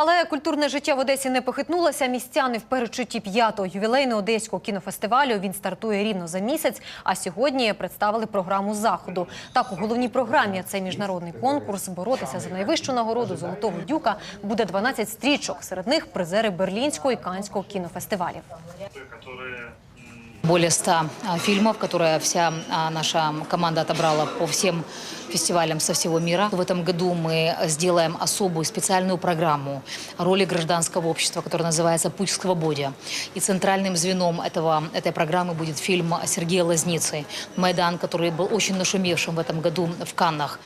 Але культурне життя в Одесі не похитнулося. Містяни в передчутті п'ятого ювілейного одеського кінофестивалю. Він стартує рівно за місяць. А сьогодні представили програму заходу. Так, у головній програмі цей міжнародний конкурс боротися за найвищу нагороду золотого дюка буде 12 стрічок. Серед них призери Берлінського і Канського кінофестивалів Более 100 а, фильмов, которые вся а, наша команда отобрала по всем фестивалям со всего мира. В этом году мы сделаем особую специальную программу роли гражданского общества, которая называется «Путь к свободе». И центральным звеном этого, этой программы будет фильм Сергея Лазницы «Майдан», который был очень нашумевшим в этом году в Каннах.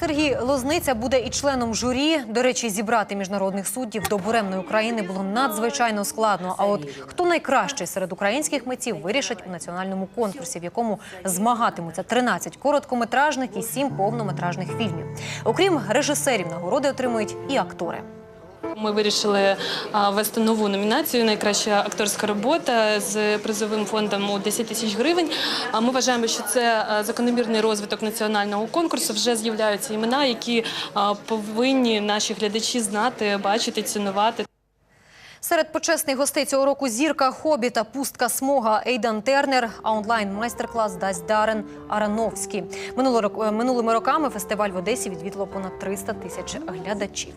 Сергій Лозниця буде і членом журі. До речі, зібрати міжнародних суддів до буремної України було надзвичайно складно. А от хто найкращий серед українських митців вирішать у національному конкурсі, в якому змагатимуться 13 короткометражних і 7 повнометражних фільмів. Окрім режисерів, нагороди отримують і актори. Ми вирішили а, ввести нову номінацію Найкраща акторська робота з призовим фондом у 10 тисяч гривень. А ми вважаємо, що це закономірний розвиток національного конкурсу. Вже з'являються імена, які повинні наші глядачі знати, бачити, цінувати. Серед почесних гостей цього року зірка хобі та пустка смога Ейдан Тернер. А онлайн майстер-клас дасть Дарен Арановський. Е, Минулими роками фестиваль в Одесі відвідало понад 300 тисяч глядачів.